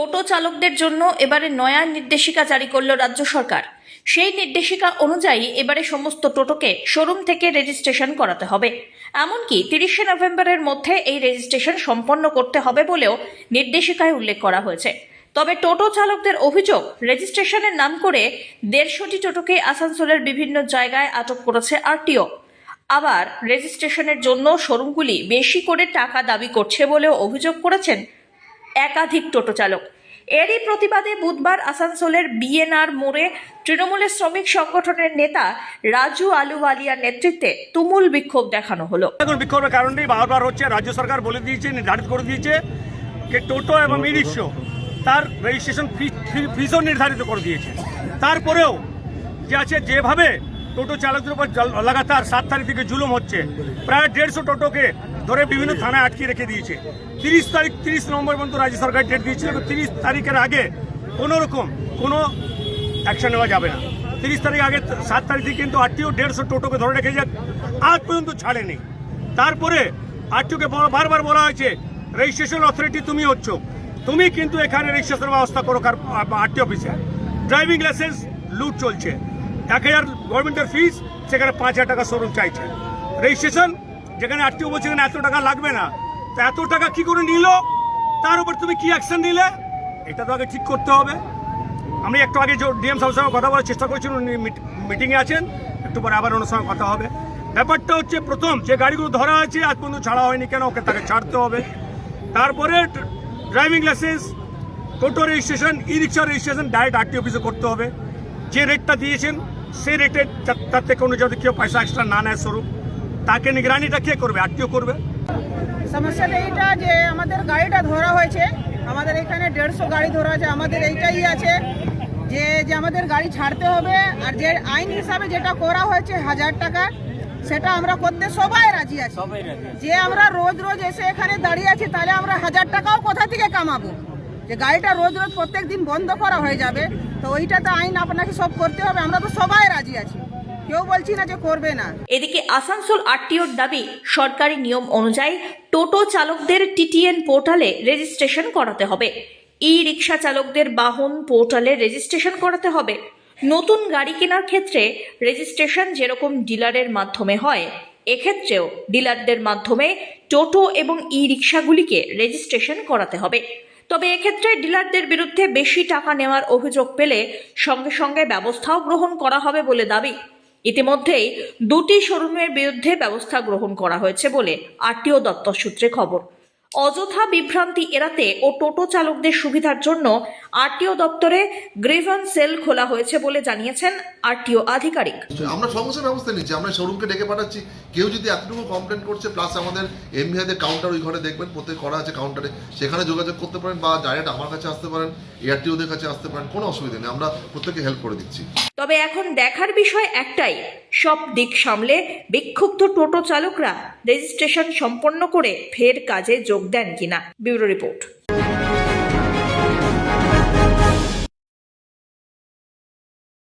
টোটো চালকদের জন্য এবারে নয়া নির্দেশিকা জারি করল রাজ্য সরকার। সেই নির্দেশিকা অনুযায়ী এবারে সমস্ত টোটোকে শোরুম থেকে রেজিস্ট্রেশন করাতে হবে। এমনকি তিরিশে নভেম্বরের মধ্যে এই রেজিস্ট্রেশন সম্পন্ন করতে হবে বলেও নির্দেশিকায় উল্লেখ করা হয়েছে। তবে টোটো চালকদের অভিযোগ, রেজিস্ট্রেশনের নাম করে দেড়শোটি টোটোকে আসানসোলের বিভিন্ন জায়গায় আটক করেছে আরটিও। আবার রেজিস্ট্রেশনের জন্য শোরুমগুলি বেশি করে টাকা দাবি করছে বলেও অভিযোগ করেছেন একাধিক টোটো চালক। এরই প্রতিবাদে বুধবার আসানসোলের বিএনআর মোড়ে তৃণমূলের শ্রমিক সংগঠনের নেতা রাজু আলুওয়ালিয়ার নেতৃত্বে তুমুল বিক্ষোভ দেখানো হলো। এখন বিক্ষোভের কারণেই বারবার হচ্ছে রাজ্য সরকার বলে দিয়েছে, নির্ধারিত করে দিয়েছে যে টোটো এবং ই তার রেজিস্ট্রেশন ফিজও নির্ধারিত করে দিয়েছে। তারপরেও যে আছে, যেভাবে টোটো চালকদের উপর লাগাতার সাত তারিখ থেকে জুলুম হচ্ছে। প্রায় দেড়শো টোটোকে ধরে বিভিন্ন থানায় আটকে রেখে দিয়েছে। তিরিশ তারিখ, তিরিশ নভেম্বর পর্যন্ত রাজ্য সরকার ডেট দিয়েছিল তিরিশ তারিখের আগে কোনো রকম কোনো অ্যাকশন নেওয়া যাবে না। তিরিশ তারিখ আগে সাত তারিখ থেকে কিন্তু আটটিও দেড়শো টোটোকে ধরে রেখে যাক আজ পর্যন্ত ছাড়েনি। তারপরে আটটিওকে বারবার বলা হয়েছে রেজিস্ট্রেশন অথরিটি তুমি হচ্ছ। তুমি কিন্তু এখানে রেজিস্ট্রেশন ব্যবস্থা করো কার আরটি অফিসে। ড্রাইভিং লাইসেন্স লুট চলছে। এক হাজার গভর্নমেন্টের ফিস সেখানে পাঁচ হাজার টাকা শোরুম চাইছে। রেজিস্ট্রেশন যেখানে আরটিও বলছে এখানে এত টাকা লাগবে না। তো এত টাকা কি করে নিল? তার উপর তুমি কি অ্যাকশন নিলে? এটা তো আগে ঠিক করতে হবে। আমি একটু আগে ডিএম সাহেবের সঙ্গে কথা বলার চেষ্টা করছিলাম, উনি মিট- মিটিংয়ে আছেন। একটু পরে আবার ওনার সঙ্গে কথা হবে। ব্যাপারটা হচ্ছে প্রথম, যে গাড়িগুলো ধরা আছে, আজ পর্যন্ত ছাড়া হয়নি কেন? ওকে তাকে ছাড়তে হবে। তারপরে ড্রাইভিং লাইসেন্স টোটো registration e rickshaw registration direct RT অফিসে করতে হবে। যে রেটটা দিয়েছেন সেই রেটে তার থেকে কোনো যদি কেউ পয়সা এক্সট্রা না নেয় স্বরূপ তাকে নিগরানিটা কে করবে? আরটিও করবে? সমস্যাটা এইটা যে আমাদের গাড়িটা ধরা হয়েছে আমাদের এখানে দেড়শো গাড়ি ধরা আছে আমাদের এইটাই আছে যে যে আমাদের গাড়ি ছাড়তে হবে আর যে আইন হিসাবে যেটা করা হয়েছে হাজার টাকা সেটা আমরা করতে সবাই রাজি আছি। যে আমরা রোজ রোজ এসে এখানে দাঁড়িয়ে আছি তাহলে আমরা হাজার টাকাও কোথা থেকে কামাবো? যে গাড়িটা রোজ রোজ প্রত্যেক দিন বন্ধ করা হয়ে যাবে, তো ওইটা তো আইন আপনাকে সব করতে হবে, আমরা তো সবাই রাজি আছি। কেউ বলছি না যে করবে না। এদিকে আসানসোল আরটিওর দাবি, সরকারি নিয়ম অনুযায়ী টোটো চালকদের টিটিএন পোর্টালে রেজিস্ট্রেশন করাতে হবে। ই রিক্সা চালকদের বাহন পোর্টালে রেজিস্ট্রেশন করাতে হবে। নতুন গাড়ি কেনার ক্ষেত্রে রেজিস্ট্রেশন যেরকম ডিলারের মাধ্যমে হয়, এক্ষেত্রেও ডিলারদের মাধ্যমে টোটো এবং ই রিক্সাগুলিকে রেজিস্ট্রেশন করাতে হবে। তবে এক্ষেত্রে ডিলারদের বিরুদ্ধে বেশি টাকা নেওয়ার অভিযোগ পেলে সঙ্গে সঙ্গে ব্যবস্থাও গ্রহণ করা হবে বলে দাবি। ইতিমধ্যেই দুটি শোরুমের বিরুদ্ধে ব্যবস্থা গ্রহণ করা হয়েছে বলে আরটিও দপ্তর সূত্রে খবর। অযথা বিভ্রান্তি এড়াতে ও টোটো চালকদের সুবিধার জন্য আরটিও দপ্তরে গ্রিভন সেল খোলা হয়েছে বলে জানিয়েছেন আরটিও আধিকারিক। আমরা সমস্ত ব্যবস্থা নিচ্ছি। আমরা শোরুমকে ডেকে পাঠাচ্ছি। কেউ যদি এতটুকু কমপ্লেন করছে প্লাস আমাদের এমভিআদের কাউন্টার ওই ঘরে দেখবেন, প্রত্যেক করা আছে কাউন্টারে সেখানে যোগাযোগ করতে পারেন বা ডাইরেক্ট আমার কাছে আসতে পারেন এয়ারটিওদের কাছে আসতে পারেন, কোনো অসুবিধা নেই। আমরা প্রত্যেকে হেল্প করে দিচ্ছি। তবে এখন দেখার বিষয় একটাই, সব দিক সামলে বিক্ষুব্ধ টোটো চালকরা রেজিস্ট্রেশন সম্পন্ন করে ফের কাজে যোগ দেন কিনা? Bureau report.